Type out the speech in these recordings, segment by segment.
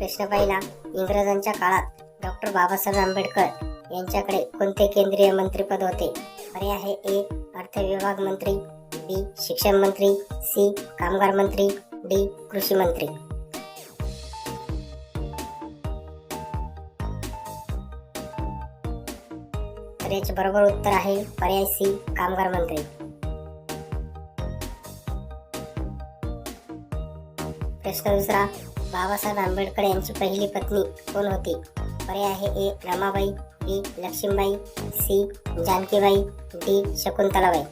प्रश्न पहिला इंग्रजांच्या काळात डॉक्टर बाबासाहेब आंबेडकर यांच्याकडे कोणते केंद्रीय मंत्रीपद होते? पर्याय आहे ए अर्थ विभाग मंत्री बी शिक्षण मंत्री सी कामगार मंत्री डी कृषी मंत्री. तर याचे बरोबर उत्तर आहे पर्याय सी कामगार मंत्री. प्रश्न दुसरा बाबासाहेब आंबेडकर यांची पहिली पत्नी कोण होती? पर्याय आहे A Ramabai B Lakshmibai C Janakibai D Shakuntalabai.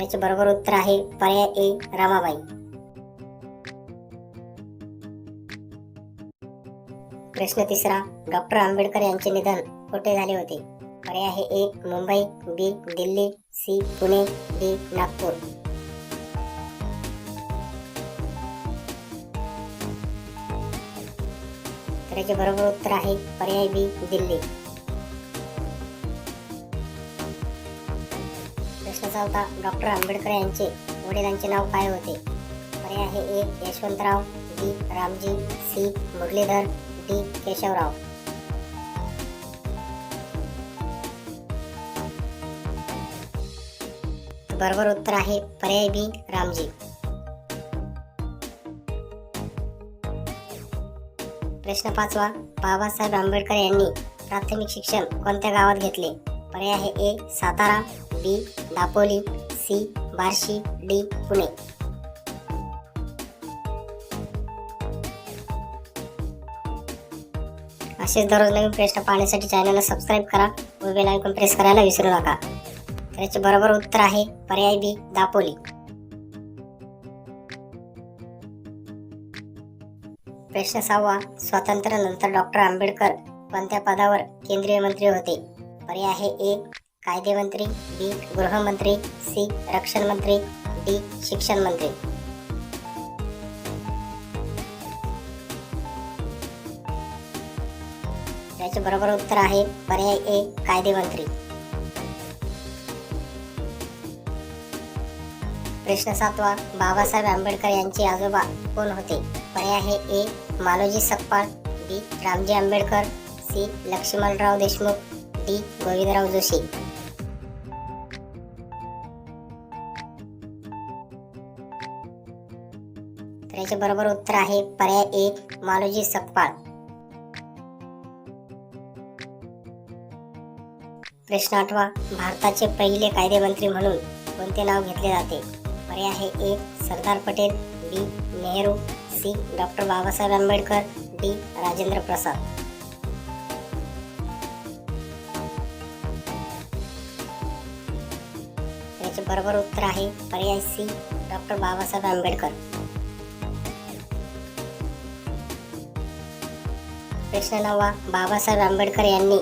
याचे बरोबर उत्तर आहे पर्याय ए रमाबाई. प्रश्न तिसरा डॉक्टर आंबेडकर यांचे निधन कुठे झाले होते? पर्याय आहे A Mumbai B Delhi C Pune D Nagpur. तर याचे बरोबर उत्तर आहे पर्याय बी दिल्ली. प्रश्न चौथा डॉक्टर आंबेडकर यांचे वडिलांचे नाव काय होते? पर्याय आहे A Yashwantrao B Ramji C Murlidhar D Keshavrao. बरोबर उत्तर आहे पर्याय बी रामजी. प्रश्न पाचवा बाबासाहेब आंबेडकर यांनी प्राथमिक शिक्षण कोणत्या गावात घेतले? पर्याय आहे A Satara B Dapoli C Barshi D Pune. असेच दररोज नवीन प्रश्न पाहण्यासाठी चॅनलला सबस्क्राईब करा व बेल आयकॉन प्रेस करायला विसरू नका. याचे बरोबर उत्तर आहे पर्याय बी दापोली. प्रश्न सहावा स्वातंत्र्यानंतर डॉक्टर आंबेडकर कोणत्या पदावर केंद्रीय मंत्री होते? पर्याय आहे ए कायदे मंत्री बी गृहमंत्री सी रक्षण मंत्री डी शिक्षण मंत्री याचे बरोबर उत्तर आहे पर्याय ए कायदे मंत्री प्रश्न सातवा बाबासाहेब आंबेडकर यांचे आजोबा कोण होते? पर्याय आहे A Maloji Sakpal B Ramji Ambedkar C Laxmanrao Deshmukh D Govindrao Joshi. तर याचे बरोबर उत्तर आहे पर्याय ए मालोजी सकपाळ. प्रश्न आठवा भारताचे पहिले कायदेमंत्री म्हणून कोणते नाव घेतले जाते? पर्याय आहे A. Sardar Patel B. Nehru C. Doctor Babasaheb Ambedkar D. Rajendra Prasad. याचे बरोबर उत्तर आहे पर्याय सी. डॉक्टर बाबासाहेब आंबेडकर. प्रश्न नववा बाबासाहेब आंबेडकर यांनी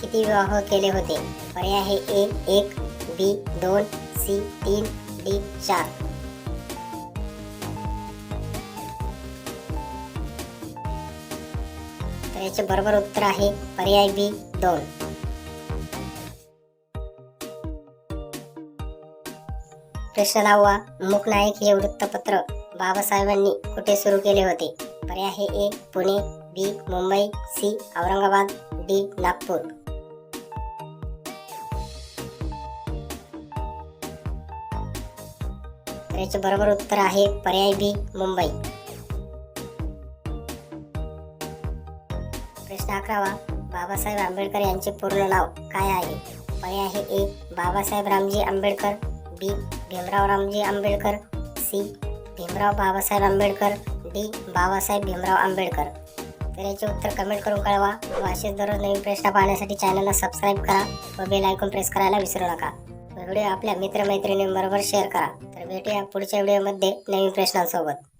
किती विवाह केले होते? पर्याय आहे ए एक बी दोन सी तीन डी चार तर याचे बरोबर उत्तर आहे पर्याय बी दोन. प्रश्न दहावा मुखनायक हे वृत्तपत्र बाबासाहेबांनी कुठे सुरू केले होते? पर्याय हे A Pune B Mumbai C Aurangabad D Nagpur. तर याचे बरोबर उत्तर आहे पर्याय बी मुंबई. प्रश्न अकरावा बाबासाहेब आंबेडकर यांचे पूर्ण नाव काय आहे? पर्याय आहे A Babasaheb Ramji Ambedkar B Bhimrao Ramji Ambedkar C Bhimrao Babasaheb Ambedkar D Babasaheb Bhimrao Ambedkar. तर याचे उत्तर कमेंट करून कळवा. व असेच दररोज नवीन प्रश्न पाहण्यासाठी चॅनलला सबस्क्राईब करा व बेल आयकॉन प्रेस करायला विसरू नका. व्हिडिओ आपल्या मित्रमैत्रिणींबरोबर शेअर करा. तर भेटूया पुढच्या व्हिडिओमध्ये नवीन प्रश्नांसोबत.